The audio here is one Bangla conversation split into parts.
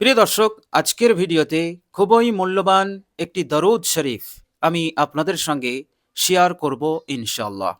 প্রিয় দর্শক, আজকের ভিডিওতে খুবই মূল্যবান একটি দরুদ শরীফ আমি আপনাদের সঙ্গে শেয়ার করব ইনশাল্লাহ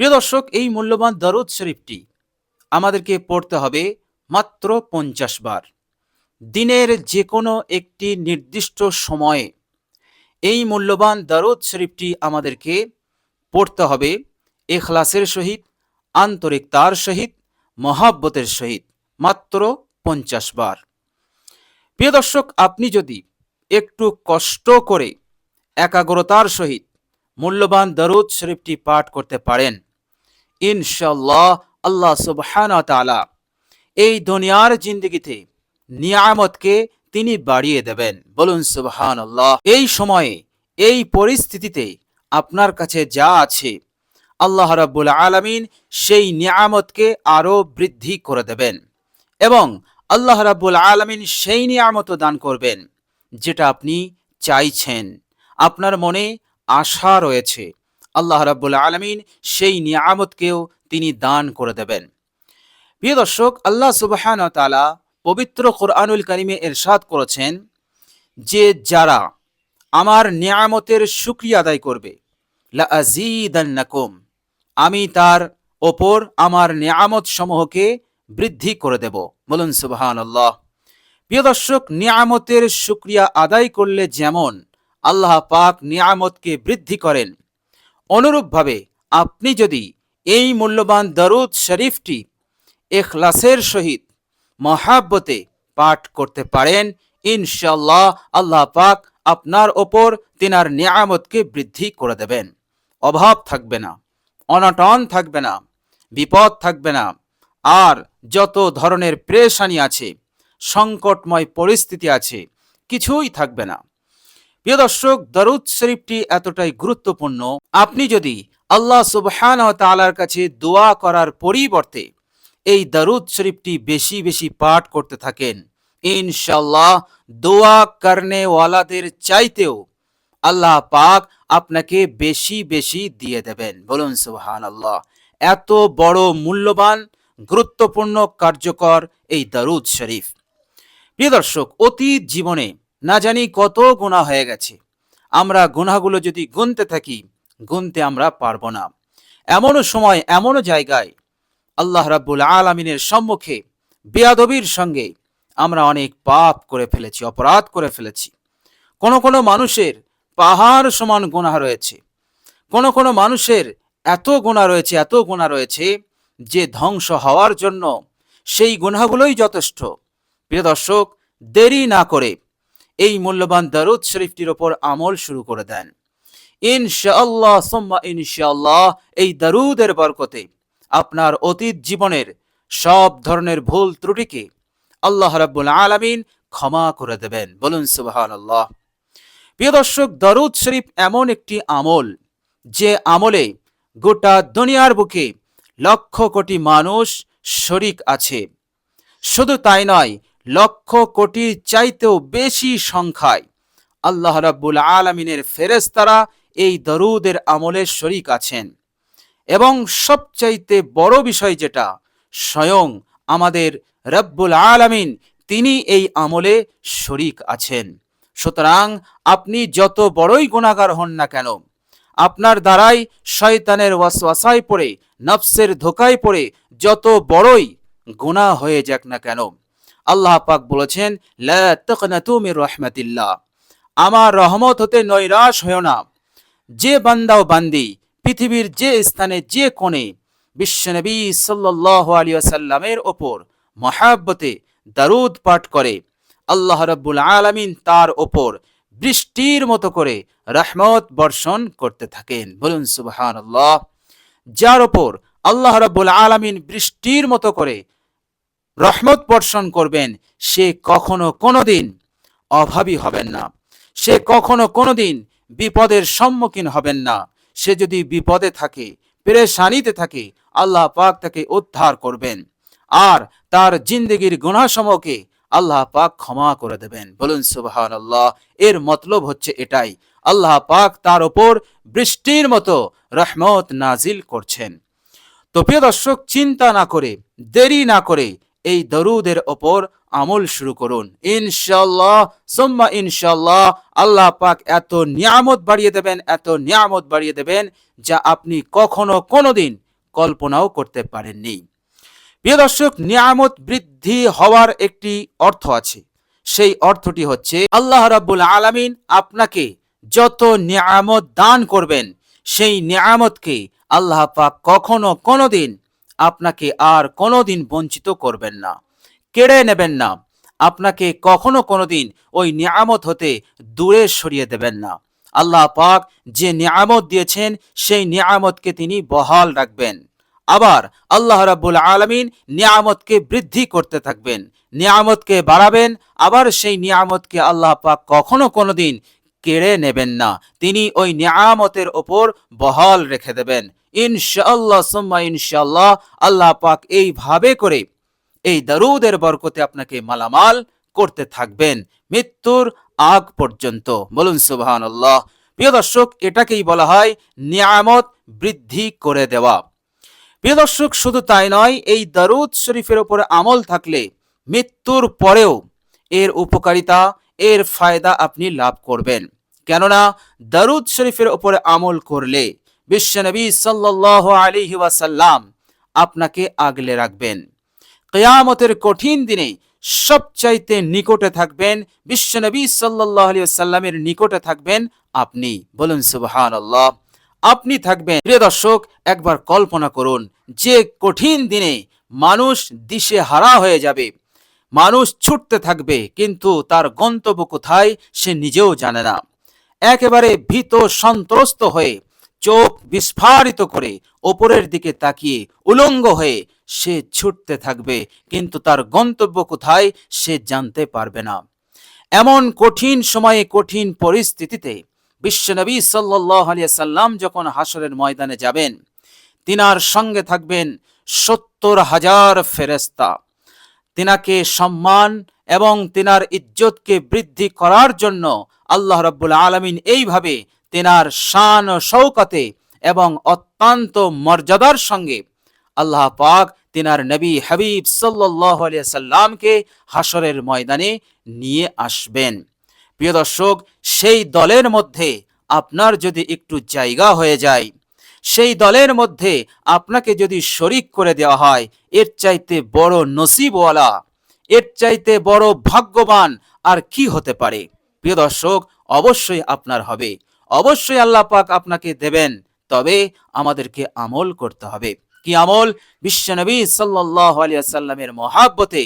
প্রিয় দর্শক, এই মূল্যবান দরুদ শরীফটি আমাদেরকে পড়তে হবে মাত্র পঞ্চাশ বার। দিনের যে কোনো একটি নির্দিষ্ট সময়ে এই মূল্যবান দরুদ শরীফটি আমাদেরকে পড়তে হবে এখলাসের সহিত, আন্তরিকতার সহিত, মহাব্বতের সহিত মাত্র পঞ্চাশ বার। প্রিয় দর্শক, আপনি যদি একটু কষ্ট করে একাগ্রতার সহিত মূল্যবান দরুদ শরীফটি পাঠ করতে পারেন ইনশাল্লাহ আল্লাহ সুবহান তালা এই দুনিয়ার জিন্দগিতে নিয়ামতকে তিনি বাড়িয়ে দেবেন। বলুন সুবহান আল্লাহ এই সময়ে, এই পরিস্থিতিতে আপনার কাছে যা আছে, আল্লাহ রাব্বুল আলামিন সেই নিয়ামতকে আরও বৃদ্ধি করে দেবেন এবং আল্লাহ রাব্বুল আলমিন সেই নিয়ামত দান করবেন, যেটা আপনি চাইছেন। আপনার মনে আশা রয়েছে। আল্লাহ রাব্বুল আলমিন সেই নিয়ামতকেও তিনি দান করে দেবেন। প্রিয় দর্শক, আল্লাহ সুবহান তাআলা পবিত্র কোরআনুল কারিমে এরশাদ করেছেন যে, যারা আমার নিয়ামতের শুক্রিয়া আদায় করবে লা আজিদান্নাকুম আমি তার ওপর আমার নিয়ামত সমূহকে বৃদ্ধি করে দেব। বলুন সুবহান আল্লাহ প্রিয় দর্শক, নিয়ামতের শুক্রিয়া আদায় করলে যেমন আল্লাহ পাক নিয়ামতকে বৃদ্ধি করেন, অনুরূপভাবে আপনি যদি এই মূল্যবান দরুদ শরীফটি এখলাসের সহিত, মহাব্বতে পাঠ করতে পারেন ইনশাল্লাহ আল্লাহ পাক আপনার ওপর তিনার নিয়ামতকে বৃদ্ধি করে দেবেন। অভাব থাকবে না, অনটন থাকবে না, বিপদ থাকবে না আর যত ধরনের প্রেশানি আছে, সংকটময় পরিস্থিতি আছে, কিছুই থাকবে না। প্রিয় দর্শক, দরুদ শরীফটি এতটাই গুরুত্বপূর্ণ, আপনি যদি আল্লাহ সুবহান তালার কাছে দোয়া করার পরিবর্তে এই দরুদ শরীফটি বেশি বেশি পাঠ করতে থাকেন ইনশাল্লাহ দোয়া করনে ওয়ালাদের চাইতেও আল্লাহ পাক আপনাকে বেশি বেশি দিয়ে দেবেন। বলুন সুবহান আল্লাহ এত বড় মূল্যবান গুরুত্বপূর্ণ, কার্যকর এই দারুদ শরীফ। প্রিয় দর্শক, অতীত জীবনে না জানি কত গুণা হয়ে গেছে। আমরা গুনাহগুলো যদি গুনতে থাকি, গুনতে আমরা পারব না। এমনও সময়, এমনও জায়গায় আল্লাহ রাব্বুল আলমিনের সম্মুখে বেয়াদবির সঙ্গে আমরা অনেক পাপ করে ফেলেছি, অপরাধ করে ফেলেছি। কোনো কোনো মানুষের পাহাড় সমান গুনাহ রয়েছে। কোনো কোনো মানুষের এত গুণা রয়েছে, এত গুণা রয়েছে যে ধ্বংস হওয়ার জন্য সেই গুনাহগুলোই যথেষ্ট। প্রিয় দর্শক, দেরি না করে এই মূল্যবান দারুদ শরীফটির ওপর আমল শুরু করে দেন। ইনশাআল্লাহ, সোম্মা ইনশাআল্লাহ, এই দারুদের বরকতে আপনার অতীত জীবনের সব ধরনের ভুল ত্রুটিকে আল্লাহ রাব্বুল আলামিন ক্ষমা করে দেবেন। বলুন সুবহানাল্লাহ। প্রিয় দর্শক, দরুদ শরীফ এমন একটি আমল যে আমলে গোটা দুনিয়ার বুকে লক্ষ কোটি মানুষ শরিক আছে। শুধু তাই নয়, লক্ষ কোটির চাইতেও বেশি সংখ্যায় আল্লাহ রাব্বুল আলমিনের ফেরেস্তারা এই দরুদের আমলে শরিক আছেন। এবং সবচাইতে বড় বিষয় যেটা, স্বয়ং আমাদের রব্বুল আলামিন তিনি এই আমলে শরিক আছেন। সুতরাং আপনি যত বড়ই গুণাগার হন না কেন আপনার দ্বারাই শয়তানের ওয়াসওয়াসায় পড়ে, নফসের ধোকায় পড়ে, যত বড়ই গুণা হয়ে যাক না কেন। আল্লাহ পাক বলেছেন, লা তাকনাতু মির রাহমাতিল্লাহ। আমার রহমত হতে নৈরাশ হয়েও না। যে বান্দাও বান্দি পৃথিবীর যে স্থানে, যে কোণে বিশ্বনবী সাল্লাহ আলী সাল্লামের ওপর মহাব্বতে দারুদ পাঠ করে, আল্লাহ রব্বুল আলমিন তার ওপর বৃষ্টির মতো করে রহমত বর্ষণ করতে থাকেন। বলুন সুবহান আল্লাহ যার ওপর আল্লাহ রব্বুল আলমিন বৃষ্টির মতো করে রহমত বর্ষণ করবেন, সে কখনো কোনোদিন অভাবী হবেন না। সে কখনো কোনোদিন বিপদের সম্মুখীন হবেন না। সে যদি বিপদে থাকে, পেরেশানিতে থাকে, আল্লাহ পাক তাকে উদ্ধার করবেন। আর তার জিন্দগির গুণাসমূহকে আল্লাহ পাক ক্ষমা করে দেবেন। বলুন সুবাহান আল্লাহ এর মতলব হচ্ছে এটাই। আল্লাহ পাক তার ওপর বৃষ্টির মতো রহমত নাজিল করছেন। তো প্রিয় দর্শক, চিন্তা না করে, দেরি না করে এই দরুদের ওপর আমল শুরু করুন। ইনশাল্লাহ সোম্মা ইনশাল্লাহ আল্লাহ পাক এত নিয়ামত বাড়িয়ে দেবেন, এত নিয়ামত বাড়িয়ে দেবেন যা আপনি কখনো কোনোদিন কল্পনাও করতে পারেননি। প্রিয় দর্শক, নিয়ামত বৃদ্ধি হওয়ার একটি অর্থ আছে। সেই অর্থটি হচ্ছে, আল্লাহ রাব্বুল আলামিন আপনাকে যত নিয়ামত দান করবেন, সেই নিয়ামতকে আল্লাহ পাক কখনো কোনোদিন আপনাকে আর কোনোদিন বঞ্চিত করবেন না, কেড়ে নেবেন না। আপনাকে কখনো কোনোদিন ওই নিয়ামত হতে দূরে সরিয়ে দেবেন না। আল্লাহ পাক যে নিয়ামত দিয়েছেন, সেই নিয়ামতকে তিনি বহাল রাখবেন। আবার আল্লাহ রাব্বুল আলামিন নিয়ামতকে বৃদ্ধি করতে থাকবেন, নিয়ামতকে বাড়াবেন, আবার সেই নিয়ামতকে আল্লাহ পাক কখনো কোনোদিন কেড়ে নেবেন না। তিনি ওই নিয়ামতের ওপর বহাল রেখে দেবেন। ইনশাআল্লাহ সুম্মা ইনশাআল্লাহ আল্লাহ পাক এইভাবে করে এই দারুদের বরকতে আপনাকে মালামাল করতে থাকবেন মৃত্যুর আগ পর্যন্ত। বলুন আল্লাহ প্রিয় দর্শক, এটাকেই বলা হয় নিয়ামত বৃদ্ধি করে দেওয়া। প্রিয় দর্শক, শুধু তাই নয়, এই দারুদ শরীফের উপরে আমল থাকলে মৃত্যুর পরেও এর উপকারিতা, এর ফায়দা আপনি লাভ করবেন। কেননা দারুদ শরীফের উপরে আমল করলে বিশ্বনবী সাল্লাহ আলিহি ওয়াসাল্লাম আপনাকে আগলে রাখবেন। কেয়ামতের কঠিন দিনে সবচাইতে নিকটে থাকবেন, বিশ্বনবী সাল্লাহ আলী সাল্লামের নিকটে থাকবেন আপনি। বলুন আল্লাহ আপনি থাকবেন। প্রিয় দর্শক, একবার কল্পনা করুন, যে কঠিন দিনে মানুষ দিশে হারা হয়ে যাবে। মানুষ ছুটতে থাকবে, কিন্তু তার গন্তব্য কোথায় সে নিজেও জানে না। একেবারে ভীত সন্ত্রস্ত হয়ে, চোখ বিস্ফারিত করে ওপরের দিকে তাকিয়ে উলঙ্গ হয়ে সে ছুটতে থাকবে, কিন্তু তার গন্তব্য কোথায় সে জানতে পারবে না। এমন কঠিন সময়ে, কঠিন পরিস্থিতিতে বিশ্বনবী সাল্লাহ সাল্লাম যখন হাসরের ময়দানে যাবেন, তিনার সঙ্গে থাকবেন সত্তর হাজার ফেরেস্তা তিনাকে সম্মান এবং তিনার ইজ্জতকে বৃদ্ধি করার জন্য আল্লাহ রাব্বুল আলামিন এইভাবে তেনার শান শৌকতে এবং অত্যন্ত মর্যাদার সঙ্গে আল্লাহ পাক তিনার নবী হাবিব সাল্লাহ সাল্লামকে হাসরের ময়দানে নিয়ে আসবেন। প্রিয় দর্শক, সেই দলের মধ্যে আপনার যদি একটু জায়গা হয়ে যায়, সেই দলের মধ্যে আপনাকে যদি শরিক করে দেওয়া হয়, এর চাইতে বড় নসিবওয়ালা, এর চাইতে বড় ভাগ্যবান আর কি হতে পারে? প্রিয় দর্শক, অবশ্যই আপনার হবে। অবশ্যই আল্লাহ পাক আপনাকে দেবেন, তবে আমাদেরকে আমল করতে হবে। কি আমল? বিশ্বনবী সাল্লাহ আলিয়া সাল্লামের মহাব্বতে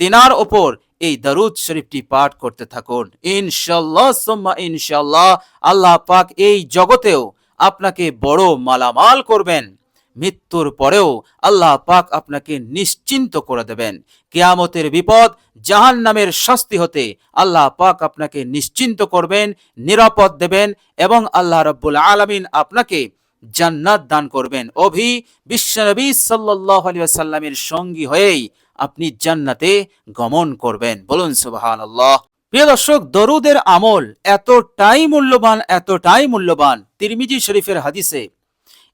তিনার ওপর এই দারুদ শরীফটি পাঠ করতে থাকুন। ইনশাল্লাহ সোম্মা ইনশাল্লাহ আল্লাহ পাক এই জগতেও আপনাকে বড় মালামাল করবেন। মৃত্যুর পরেও আল্লাহ পাক আপনাকে নিশ্চিন্ত করে দেবেন। কেয়ামতের বিপদ জাহান নামের শাস্তি হতে আল্লাহ পাক আপনাকে নিশ্চিন্ত করবেন, নিরাপদ দেবেন এবং আল্লাহ রব্বুল আলমিন আপনাকে জান্নাত দান করবেন। অভি বিশ্বনবী সাল্লাহ আলিয়া সাল্লামের সঙ্গী হয়েই আপনি জান্নাতে গমন করবেন। বলুন সুবাহান আল্লাহ প্রিয় দর্শক, দরুদের আমল এতটাই মূল্যবান এতটাই মূল্যবান। তিরমিজি শরীফের হাদিসে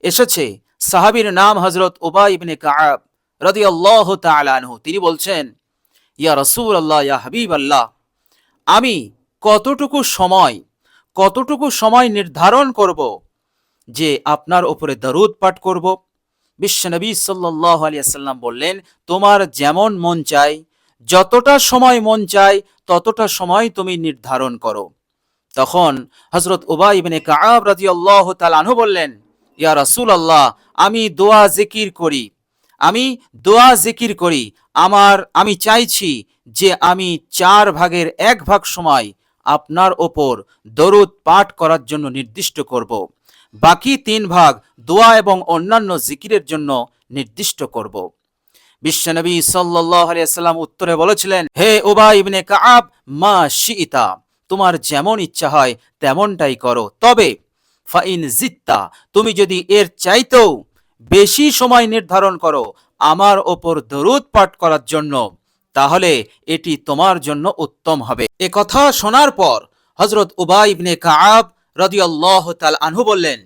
এসেছে, সাহাবীর নাম হজরত উবা ইবনে কাআব রাদিয়াল্লাহু তাআলা আনহু। তিনি বলছেন, ইয়া রসুল আল্লাহ ইয়া হাবিব আল্লাহ আমি কতটুকু সময় কতটুকু সময় নির্ধারণ করব যে আপনার ওপরে দরুদ পাঠ করব? বিশ্বনবী সাল্লাহ আলিয়াল্লাম বললেন, তোমার যেমন মন চাই যতটা সময় মন চাই ততটা সময় তুমি নির্ধারণ করো। তখন হজরত উবাই ইবনে কাআব রাদিয়াল্লাহু তাআলা আনহু বললেন, ইয়া রাসূল আল্লাহ আমি দোয়া জিকির করি, আমি দোয়া জিকির করি। আমার, আমি চাইছি যে আমি চার ভাগের এক ভাগ সময় আপনার ওপর দরুদ পাঠ করার জন্য নির্দিষ্ট করব। বাকি তিন ভাগ দোয়া এবং অন্যান্য জিকিরের জন্য নির্দিষ্ট করব। বিশ্বনবী আলিয়াল্লাম উত্তরে বলেছিলেন, হে ওবা ইবনে কাআব, মা শিইতা, তোমার যেমন ইচ্ছা হয় তেমনটাই করো। তবে ফাইন জিত্তা, তুমি যদি এর চাইতেও বেশি সময় নির্ধারণ করো আমার ওপর দরুদ পাঠ করার জন্য, তাহলে এটি তোমার জন্য উত্তম হবে। এ কথা শোনার পর হজরত উবাই ইবনে কাআব রাদিয়াল্লাহু তাল আনহু বললেন,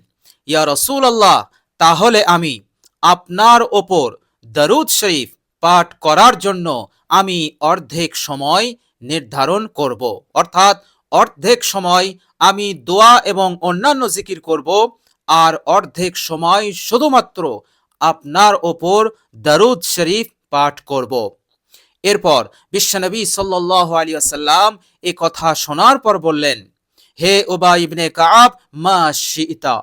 ইয়া রসুল আল্লাহ তাহলে আমি আপনার ওপর দরুদ শরীফ পাঠ করার জন্য আমি অর্ধেক সময় নির্ধারণ করব। অর্থাৎ অর্ধেক সময় আমি দোয়া এবং অন্যান্য জিকির করব আর অর্ধেক সময় শুধুমাত্র আপনার ওপর দারুদ শরীফ পাঠ করব। এরপর বিশ্বনবী আলাইহি ওয়াসাল্লাম এ কথা শোনার পর বললেন হে ওবা ইবনে কাব মা শিইতা,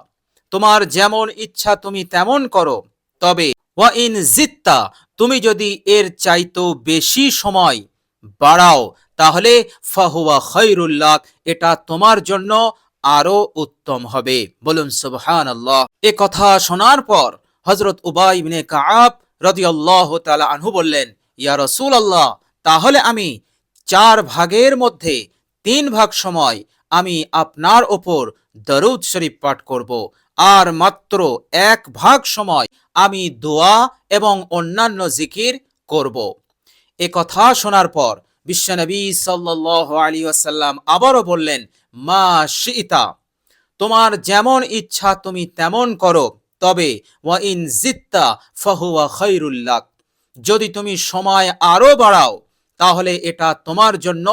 তোমার যেমন ইচ্ছা তুমি তেমন করো। তবে ওয়া ইন জিত্তা, তুমি যদি এর চাইতো বেশি সময় বাড়াও, তাহলে ফাহুয়া খৈরুল্লাহ এটা তোমার জন্য আরও উত্তম হবে। বলুন সুবহান আল্লাহ এ কথা শোনার পর হজরত উবাই ইবনে কাব রাদিয়াল্লাহু তাআলা আনহু বললেন, ইয়া রসুল আল্লাহ তাহলে আমি চার ভাগের মধ্যে তিন ভাগ সময় আমি আপনার ওপর দরুদ শরীফ পাঠ করব। আর মাত্র এক ভাগ সময় আমি দোয়া এবং অন্যান্য জিকির করব। এ কথা শোনার পর বিশ্বনবী সাল্লাল্লাহু আলাইহি ওয়াসাল্লাম আবারও বললেন, মা শিইতা, তোমার যেমন ইচ্ছা তুমি তেমন করো, তবে ওয়া ইন জিত্তা ফাহুয়া খৈরুল্লাহ যদি তুমি সময় আরও বাড়াও, তাহলে এটা তোমার জন্য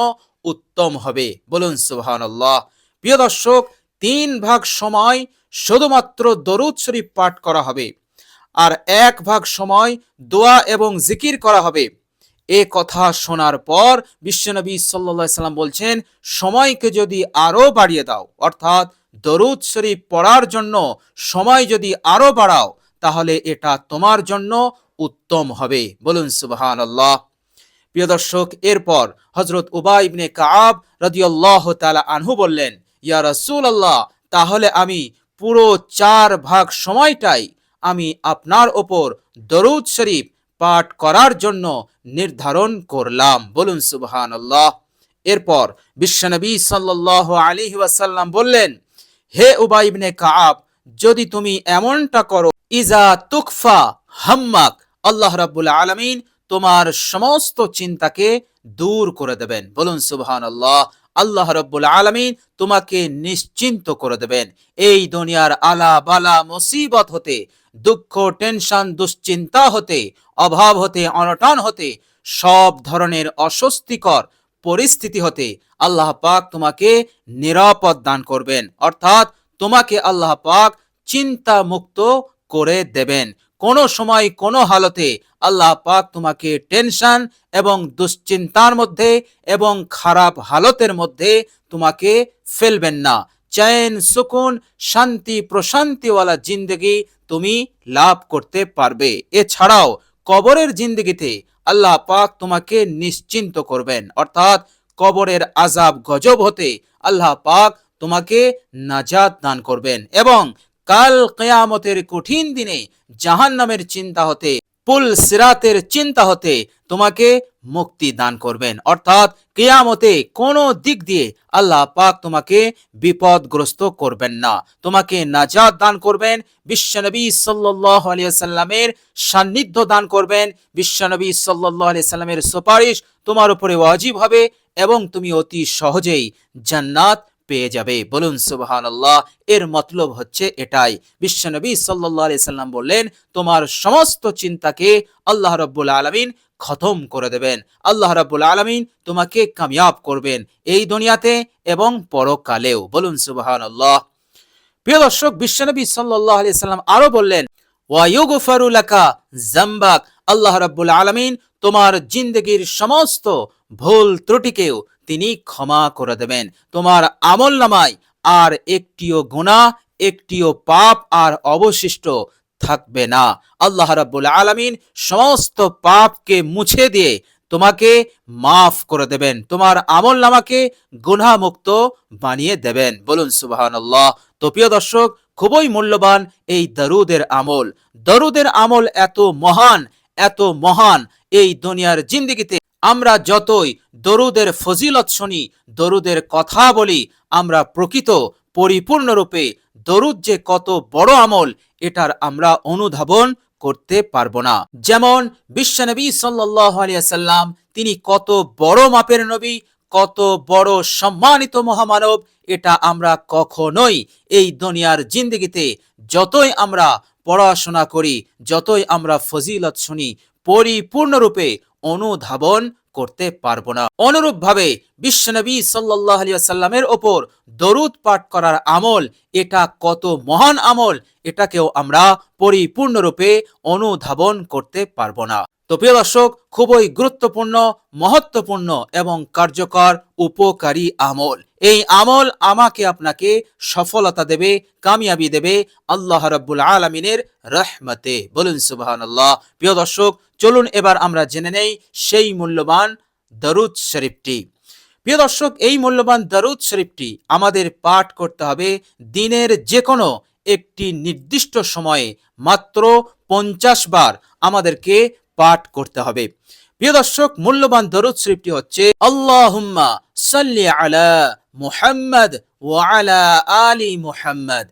উত্তম হবে। বলুন, সুবহানাল্লাহ। প্রিয় দর্শক, তিন ভাগ সময় শুধুমাত্র দরুদ শরীফ পাঠ করা হবে আর এক ভাগ সময় দোয়া এবং জিকির করা হবে। এ কথা শোনার পর বিশ্বনবী সাল্লা সাল্লাম বলছেন, সময়কে যদি আরও বাড়িয়ে দাও, অর্থাৎ দরুদ শরীফ পড়ার জন্য সময় যদি আরও বাড়াও, তাহলে এটা তোমার জন্য উত্তম হবে। বলুন সুবহান আল্লাহ প্রিয় দর্শক, এরপর হজরত উবা ইবনে কাব রাদিয়াল্লাহু তাআলা আনহু বললেন, ইয়া রসুল আল্লাহ তাহলে আমি পুরো চার ভাগ সময়টাই আমি আপনার ওপর দরুদ শরীফ পাঠ করার জন্য নির্ধারণ করলাম। বলুন সুবহান আল্লাহ এরপর বিশ্বনবী সাল্লাল্লাহু আলাইহি ওয়াসাল্লাম বললেন, হে উবাই ইবনে কাব যদি তুমি এমনটা করো, ইজা তুকফা হাম্মাক, আল্লাহ রাব্বুল আলামিন তোমার সমস্ত চিন্তাকে দূর করে দেবেন। বলুন সুবহান আল্লাহ আল্লাহ রব্বুল আলমিন তোমাকে নিশ্চিন্ত করে দেবেন। এই দুনিয়ার আলা বালা মুসিবত হতে, দুঃখ, টেনশন, দুশ্চিন্তা হতে, অভাব হতে, অনটন হতে, সব ধরনের অস্বস্তিকর পরিস্থিতি হতে আল্লাহ পাক তোমাকে নিরাপদ দান করবেন। অর্থাৎ তোমাকে আল্লাহ পাক চিন্তা মুক্ত করে দেবেন। কোনো সময়, কোনো হালতে আল্লাহ পাক তোমাকে টেনশন এবং দুশ্চিন্তার মধ্যে এবং খারাপ হালতের মধ্যে তোমাকে ফেলবেন না। চैन সুকুন, শান্তি, প্রশান্তিওয়ালা জিন্দগি তুমি লাভ করতে পারবে। এছাড়াও কবরের জিন্দগিতে আল্লাহ পাক তোমাকে নিশ্চিন্ত করবেন। অর্থাৎ কবরের আজাব গজব হতে আল্লাহ পাক তোমাকে নাজাত দান করবেন এবং কাল কেয়ামতের কঠিন দিনে জাহান নামের চিন্তা হতে পুল সিরাতের চিন্তা হতে তোমাকে মুক্তি দান করবেন। অর্থাৎ কেয়ামতে কোনো দিক দিয়ে আল্লাহ পাক তোমাকে বিপদগ্রস্ত করবেন না। তোমাকে নাজাত দান করবেন বিশ্বনবী সাল্লাহ আলিয়াল্লামের সান্নিধ্য দান করবেন বিশ্বনবী সাল্লাহ আলিয়াল্লামের সুপারিশ তোমার উপরে ওয়াজিব হবে এবং তুমি অতি সহজেই জান্নাত পেয়ে যাবে। বলুন সুবহান আল্লাহ এর মতলব হচ্ছে এটাই। বিশ্বনবী সাল্লাহ সাল্লাম বললেন, তোমার সমস্ত চিন্তাকে আল্লাহ রব্বুল আলমিন খতম করে দেবেন। আল্লাহ রাব্বুল আলমিন তোমাকে কামিয়াব করবেন এই দুনিয়াতে এবং পরকালেও। বলুন সুবহান আল্লাহ প্রিয় দর্শক বিশ্বনবী সাল্লাহ আলি সাল্লাম আরও বললেন ওয়াইগফারুলাকা জাম্বাক আল্লাহ রাব্বুল আলমিন তোমার জিন্দগির সমস্ত ভুল ত্রুটিকেও তিনি ক্ষমা করে দেবেন। তোমার আমল নামায় আর একটিও গুণা একটিও পাপ আর অবশিষ্ট থাকবে না। আল্লাহ রাব্বুল আলামিন সমস্ত পাপকে মুছে দিয়ে তোমাকে মাফ করে দেবেন। তোমার আমল নামাকে গুনাহমুক্ত বানিয়ে দেবেন। বলুন, সুবহানাল্লাহ। তো প্রিয় দর্শক, খুবই মূল্যবান এই দরুদের আমল। দরুদের আমল এত মহান এত মহান এই দুনিয়ার জিন্দিগিতে আমরা যতই দরুদের ফজিলত শুনি, দরুদের কথা বলি, আমরা প্রকৃত পরিপূর্ণরূপে দরুদ যে কত বড় আমল, এটার আমরা অনুধাবন করতে পারব না। যেমন বিশ্বনবী আলিয়াল্লাম তিনি কত বড় মাপের নবী, কত বড় সম্মানিত মহামানব, এটা আমরা কখনোই এই দুনিয়ার জিন্দগিতে যতই আমরা পড়াশোনা করি, যতই আমরা ফজিলত শুনি, পরিপূর্ণরূপে অনুধাবন করতে পারব না। অনুরূপভাবে বিশ্বনবী সাল্লাহ সাল্লামের ওপর দরুদ পাঠ করার আমল, এটা কত মহান আমল, এটাকেও আমরা পরিপূর্ণরূপে অনুধাবন করতে পারব না। তো প্রিয় দর্শক, খুবই গুরুত্বপূর্ণ, মহত্বপূর্ণ এবং কার্যকর, উপকারী আমল। এই আমল আমাকে আপনাকে সফলতা দেবে, কামিয়াবি দেবে আল্লাহ রাব্বুল আলমিনের রহমতে। বলুন সুবাহান আল্লাহ প্রিয় দর্শক, চলুন এবার আমরা জেনে নেই সেই মূল্যবান দরুদ শরীফটি। প্রিয় দর্শক, এই মূল্যবান দরুদ শরীফটি আমাদের পাঠ করতে হবে দিনের যে কোনো একটি নির্দিষ্ট সময়ে মাত্র পঞ্চাশ বার আমাদেরকে পাঠ করতে হবে। প্রিয় দর্শক, মূল্যবান দরুদ শরীফটি হচ্ছে, আল্লাহুম্মা সাল্লি আলা মুহাম্মদ ওয়ালা আলি মুহাম্মদ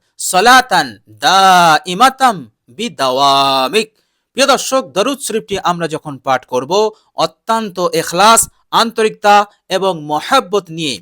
দা ইমাতাম বিদাওয়ামিক। প্রিয় দর্শক, দরুদ শরীফটি আমরা যখন পাঠ করব, অত্যন্ত এখলাস, আন্তরিকতা এবং মহাব্বত নিয়ে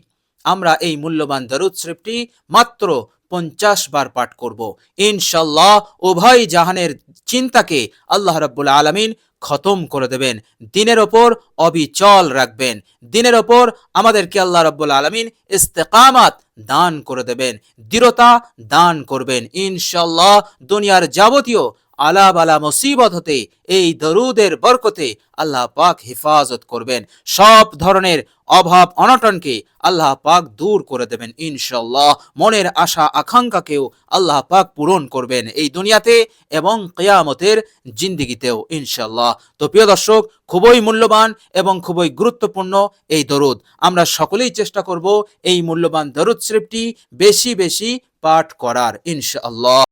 আমরা এই মূল্যবান দরুদ শরীফটি মাত্র পঞ্চাশ বার পাঠ করব। ইনশাল্লাহ উভয় জাহানের চিন্তাকে আল্লাহ রব্বুল আলমিন খতম করে দেবেন। দিনের ওপর অবিচল রাখবেন। দিনের ওপর আমাদেরকে আল্লাহ রব্বুল আলমিন ইস্তেকামাত দান করে দেবেন। দৃঢ়তা দান করবেন। ইনশাল্লাহ দুনিয়ার যাবতীয় আলা বালা মুসিবত হতে, এই দরুদের বরকতে আল্লাহ পাক হেফাজত করবেন। সব ধরনের অভাব অনটনকে আল্লাহ পাক দূর করে দেবেন ইনশাল্লাহ মনের আশা আকাঙ্ক্ষাকেও আল্লাহ পাক পূরণ করবেন এই দুনিয়াতে এবং কেয়ামতের জিন্দিগিতেও ইনশাল্লাহ তো প্রিয় দর্শক, খুবই মূল্যবান এবং খুবই গুরুত্বপূর্ণ এই দরুদ। আমরা সকলেই চেষ্টা করব এই মূল্যবান দরুদ শরীফটি বেশি বেশি পাঠ করার ইনশাআল্লাহ।